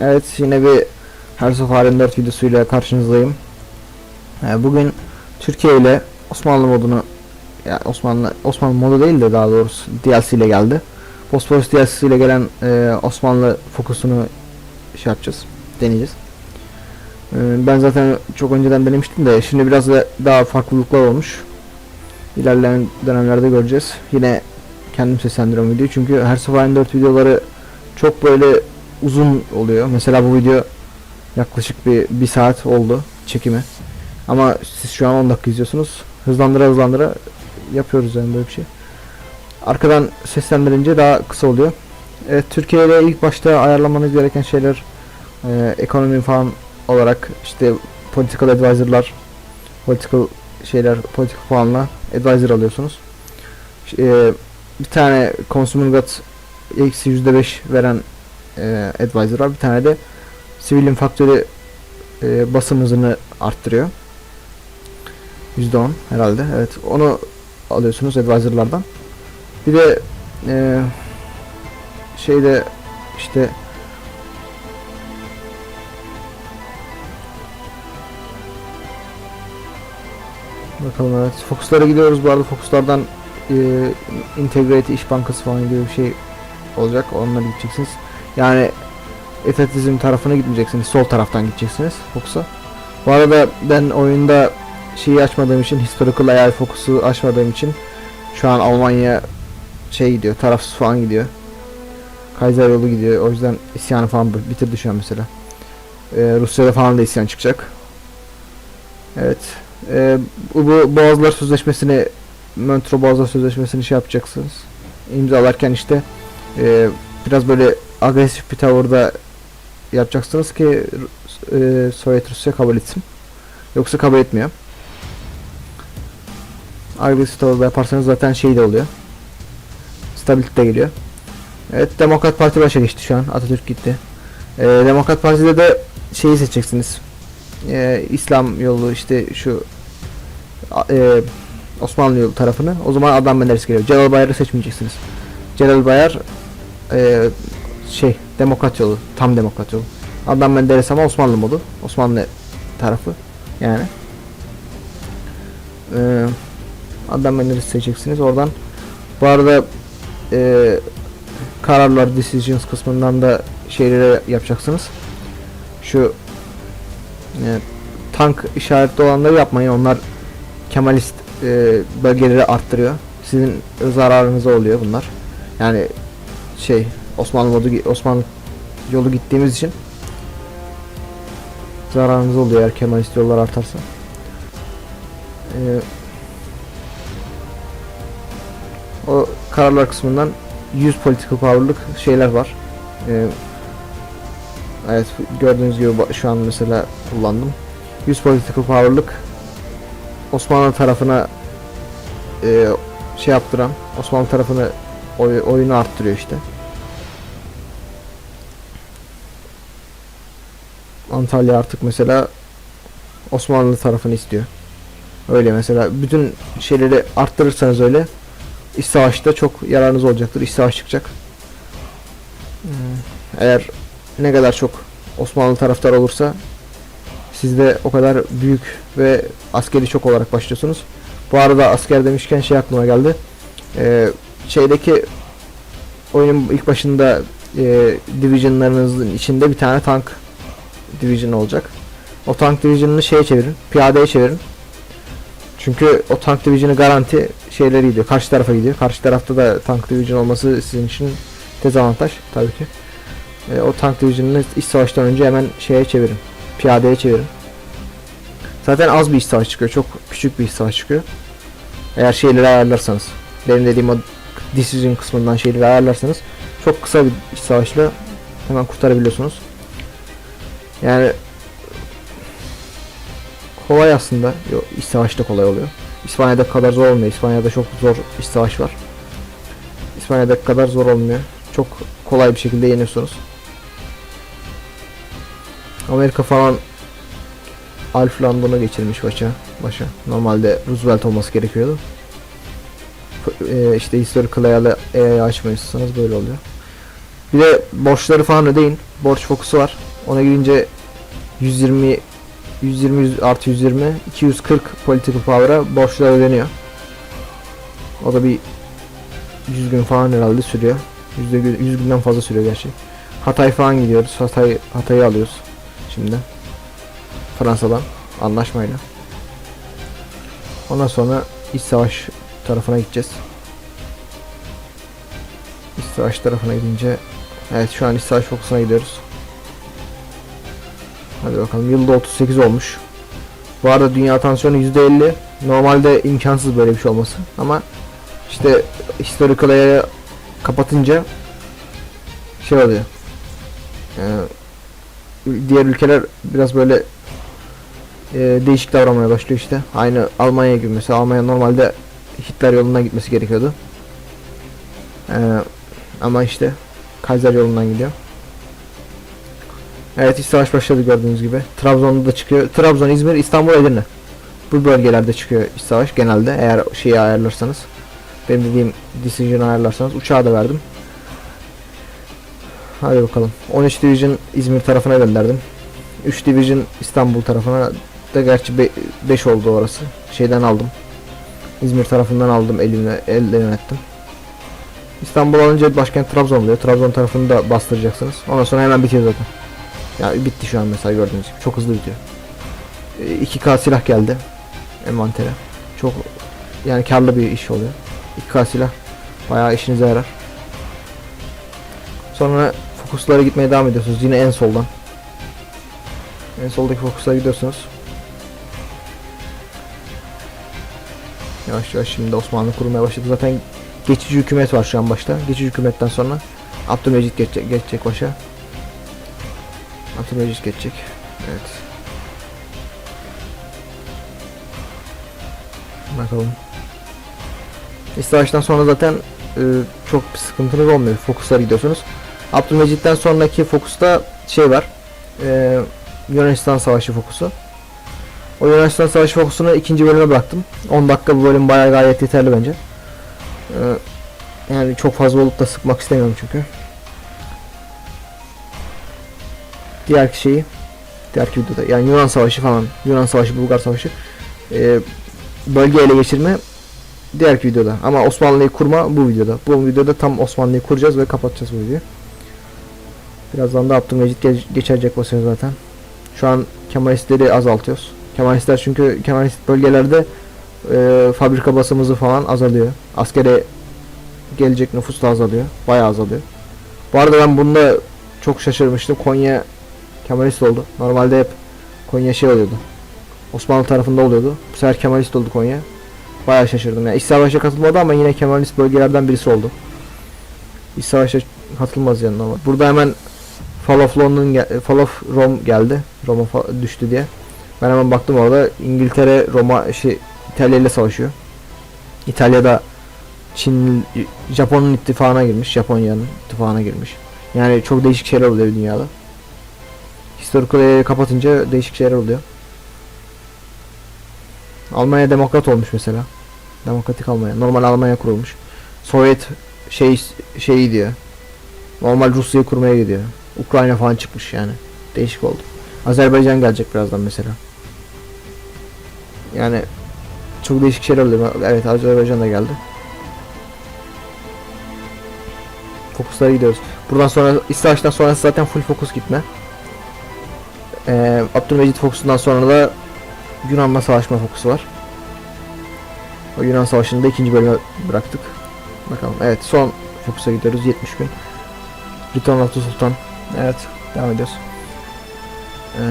Evet yine bir her seferin 4 videosuyla karşınızdayım. Ee, bugün Türkiye ile Osmanlı modunu ya Osmanlı Osmanlı modu değil de daha doğrusu DLC ile geldi. Bosporus DLC ile gelen e, Osmanlı fokusunu şey yapacağız. Deneyeceğiz. Ee, ben zaten çok önceden denemiştim de şimdi biraz da daha farklılıklar olmuş. İlerleyen dönemlerde göreceğiz. Yine kendim seslendiriyorum videoyu çünkü her seferin 4 videoları çok böyle uzun oluyor. Mesela bu video yaklaşık bir, bir saat oldu çekimi. Ama siz şu an 10 dakika izliyorsunuz. Hızlandıra hızlandıra yapıyoruz yani böyle bir şey. Arkadan seslendirince daha kısa oluyor. Evet, Türkiye ile ilk başta ayarlamanız gereken şeyler e, ekonomi falan olarak işte political advisor'lar, political şeyler, political puanla advisor alıyorsunuz. E, bir tane consumer goods eksi %5 veren e, advisor var. Bir tane de Civilian Factory e, basım hızını arttırıyor. %10 herhalde. Evet. Onu alıyorsunuz advisor'lardan. Bir de e, şeyde işte Bakalım evet. Fokuslara gidiyoruz. Bu arada fokuslardan e, Integrate İş Bankası falan gibi bir şey olacak. Onlara gideceksiniz. Yani etatizm tarafına gitmeyeceksiniz. Sol taraftan gideceksiniz Fokus'a. Bu arada ben oyunda şeyi açmadığım için Historical AI Focus'u açmadığım için şu an Almanya şey gidiyor. Tarafsız falan gidiyor. Kaiser yolu gidiyor. O yüzden isyanı falan bitirdi şu an mesela. Ee, Rusya'da falan da isyan çıkacak. Evet. Ee, bu Boğazlar Sözleşmesi'ni Montreux Boğazlar Sözleşmesi'ni şey yapacaksınız. İmzalarken işte e, biraz böyle agresif bir tavırda yapacaksınız ki e, Sovyet Rusya kabul etsin. Yoksa kabul etmiyor. Agresif tavırda yaparsanız zaten şey de oluyor. Stabilite geliyor. Evet Demokrat Parti başa geçti şu an. Atatürk gitti. E, Demokrat Parti'de de şeyi seçeceksiniz. E, İslam yolu işte şu e, Osmanlı yolu tarafını. O zaman Adnan Menderes geliyor. Celal Bayar'ı seçmeyeceksiniz. Celal Bayar e, şey demokrat yolu tam demokrat yolu. Adnan Menderes ama Osmanlı modu Osmanlı tarafı yani. Ee, Adnan Menderes seçeceksiniz. Oradan bu arada e, kararlar decisions kısmından da şeyleri yapacaksınız. Şu e, tank işaretli olanları yapmayın. Onlar Kemalist e, bölgeleri arttırıyor. Sizin zararınıza oluyor bunlar. Yani şey Osmanlı modu Osmanlı yolu gittiğimiz için zararımız oluyor eğer Kemalist yollar artarsa. Ee, o kararlar kısmından 100 political power'lık şeyler var. Ee, evet gördüğünüz gibi şu an mesela kullandım. 100 political power'lık Osmanlı tarafına e, şey yaptıran, Osmanlı tarafını oy, oyunu arttırıyor işte. Antalya artık mesela Osmanlı tarafını istiyor. Öyle mesela bütün şeyleri arttırırsanız öyle iç savaşta çok yararınız olacaktır. İç savaş çıkacak. Hmm, Eğer ne kadar çok Osmanlı taraftar olursa siz de o kadar büyük ve askeri çok olarak başlıyorsunuz. Bu arada asker demişken şey aklıma geldi. Ee, şeydeki oyunun ilk başında e, divisionlarınızın içinde bir tane tank division olacak. O tank division'ını şeye çevirin. Piyadeye çevirin. Çünkü o tank division'ı garanti şeyleri gidiyor. Karşı tarafa gidiyor. Karşı tarafta da tank division olması sizin için dezavantaj tabii ki. E, o tank division'ını iç savaştan önce hemen şeye çevirin. Piyadeye çevirin. Zaten az bir iç savaş çıkıyor. Çok küçük bir iç savaş çıkıyor. Eğer şeyleri ayarlarsanız. Benim dediğim o decision kısmından şeyleri ayarlarsanız çok kısa bir savaşla hemen kurtarabiliyorsunuz. Yani kolay aslında. Yo, iç savaşta kolay oluyor. İspanya'da kadar zor olmuyor. İspanya'da çok zor iç savaş var. İspanya'da kadar zor olmuyor. Çok kolay bir şekilde yeniyorsunuz. Amerika falan Alf Landon'a geçirmiş başa. başa. Normalde Roosevelt olması gerekiyordu. Ee, işte historical AI açmayı istiyorsanız böyle oluyor. Bir de borçları falan ödeyin. Borç fokusu var. Ona gidince 120 120 yüz- artı 120 240 political power'a borçlar ödeniyor. O da bir 100 gün falan herhalde sürüyor. 100, gün- 100 günden fazla sürüyor gerçi. Hatay falan gidiyoruz. Hatay Hatay'ı alıyoruz şimdi. Fransa'dan anlaşmayla. Ondan sonra iç savaş tarafına gideceğiz. Savaş tarafına gidince Evet şu an savaş fokusuna gidiyoruz. Hadi bakalım yılda 38 olmuş. Bu arada dünya tansiyonu %50. Normalde imkansız böyle bir şey olması. Ama işte historical ayarı kapatınca şey oluyor. Ee, diğer ülkeler biraz böyle e, değişik davranmaya başlıyor işte. Aynı Almanya gibi mesela Almanya normalde Hitler yolundan gitmesi gerekiyordu. Ee, ama işte Kaiser yolundan gidiyor. Evet iç savaş başladı gördüğünüz gibi. Trabzon'da da çıkıyor. Trabzon, İzmir, İstanbul, Edirne. Bu bölgelerde çıkıyor iç savaş genelde eğer şeyi ayarlarsanız. Benim dediğim decision ayarlarsanız. Uçağı da verdim. Hadi bakalım. 13 Division İzmir tarafına gönderdim. 3 Division İstanbul tarafına da gerçi 5 oldu orası. Şeyden aldım. İzmir tarafından aldım elimle elle yönettim. İstanbul alınca başkent Trabzon oluyor. Trabzon tarafını da bastıracaksınız. Ondan sonra hemen bitiyor zaten. Ya bitti şu an mesela gördüğünüz gibi. Çok hızlı bitiyor. E, 2K silah geldi envantere. Çok yani karlı bir iş oluyor. 2K silah bayağı işinize yarar. Sonra fokuslara gitmeye devam ediyorsunuz. Yine en soldan. En soldaki fokuslara gidiyorsunuz. Yavaş yavaş şimdi Osmanlı kurulmaya başladı. Zaten geçici hükümet var şu an başta. Geçici hükümetten sonra Abdülmecit geçecek, geçecek başa. Abdülmecit geçecek. Evet. Bakalım. Savaştan sonra zaten e, çok bir sıkıntınız olmuyor. Fokuslara gidiyorsunuz. Abdülmecit'ten sonraki fokusta şey var. E, Yunanistan Savaşı fokusu. O Yunanistan Savaşı fokusunu ikinci bölüme bıraktım. 10 dakika bu bölüm bayağı gayet yeterli bence. E, yani çok fazla olup da sıkmak istemiyorum çünkü. Diğer şeyi diğer videoda yani Yunan Savaşı falan Yunan Savaşı Bulgar Savaşı e, bölge ele geçirme diğer videoda ama Osmanlı'yı kurma bu videoda. Bu videoda tam Osmanlı'yı kuracağız ve kapatacağız bu videoyu. Birazdan da Abdülmecit ge geçerecek basıyor zaten. Şu an Kemalistleri azaltıyoruz. Kemalistler çünkü Kemalist bölgelerde e, fabrika basımızı falan azalıyor. Askere gelecek nüfus da azalıyor. Bayağı azalıyor. Bu arada ben bunda çok şaşırmıştım. Konya Kemalist oldu. Normalde hep Konya şey oluyordu. Osmanlı tarafında oluyordu. Bu sefer Kemalist oldu Konya. Bayağı şaşırdım. Yani İç Savaş'a katılmadı ama yine Kemalist bölgelerden birisi oldu. İç Savaş'a katılmaz yani normal. Burada hemen Fall of London Fall of Rome geldi. Roma düştü diye. Ben hemen baktım orada İngiltere Roma şey İtalya ile savaşıyor. İtalya'da Çin Japon'un ittifakına girmiş. Japonya'nın ittifakına girmiş. Yani çok değişik şeyler oluyor dünyada. Historical'ı kapatınca değişik şeyler oluyor. Almanya demokrat olmuş mesela. Demokratik Almanya. Normal Almanya kurulmuş. Sovyet şey şeyi diyor. Normal Rusya'yı kurmaya gidiyor. Ukrayna falan çıkmış yani. Değişik oldu. Azerbaycan gelecek birazdan mesela. Yani çok değişik şeyler oluyor. Evet Azerbaycan da geldi. Fokuslara gidiyoruz. Buradan sonra İç Savaş'tan sonrası zaten full fokus gitme. Ee, Abdülmecit fokusundan sonra da Yunan'la savaşma fokusu var. O Yunan Savaşı'nı da ikinci bölüme bıraktık. Bakalım. Evet son fokusa gidiyoruz 70 gün. Return of the Sultan. Evet devam ediyoruz. Ee,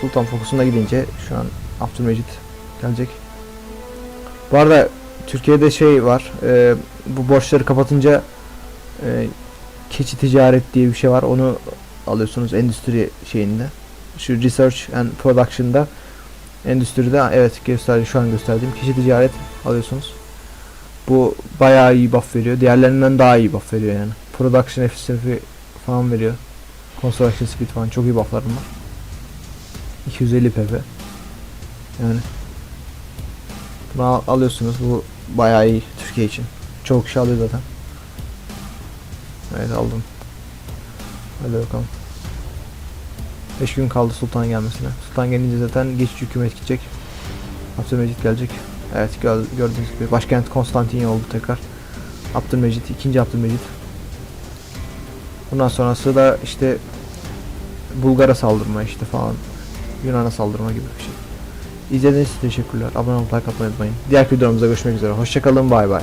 Sultan fokusuna gidince şu an Abdülmecit gelecek. Bu arada Türkiye'de şey var. e, bu borçları kapatınca e, keçi ticaret diye bir şey var. Onu alıyorsunuz endüstri şeyinde. Şu research and production'da endüstride evet gösterdi şu an gösterdiğim kişi ticaret alıyorsunuz. Bu bayağı iyi buff veriyor. Diğerlerinden daha iyi buff veriyor yani. Production efficiency falan veriyor. Construction speed falan çok iyi bufflarım var. 250 pp. Yani bunu al- alıyorsunuz. Bu bayağı iyi Türkiye için. Çok kişi alıyor zaten. Evet aldım. Hadi bakalım. 5 gün kaldı Sultan gelmesine. Sultan gelince zaten geçici hükümet gidecek. Abdülmecit gelecek. Evet gö- gördüğünüz gibi başkent Konstantinye oldu tekrar. Abdülmecit, ikinci Abdülmecit. Bundan sonrası da işte Bulgar'a saldırma işte falan. Yunan'a saldırma gibi bir şey. İzlediğiniz için teşekkürler. Abone olup like atmayı unutmayın. Diğer videolarımızda görüşmek üzere. Hoşçakalın. Bay bay.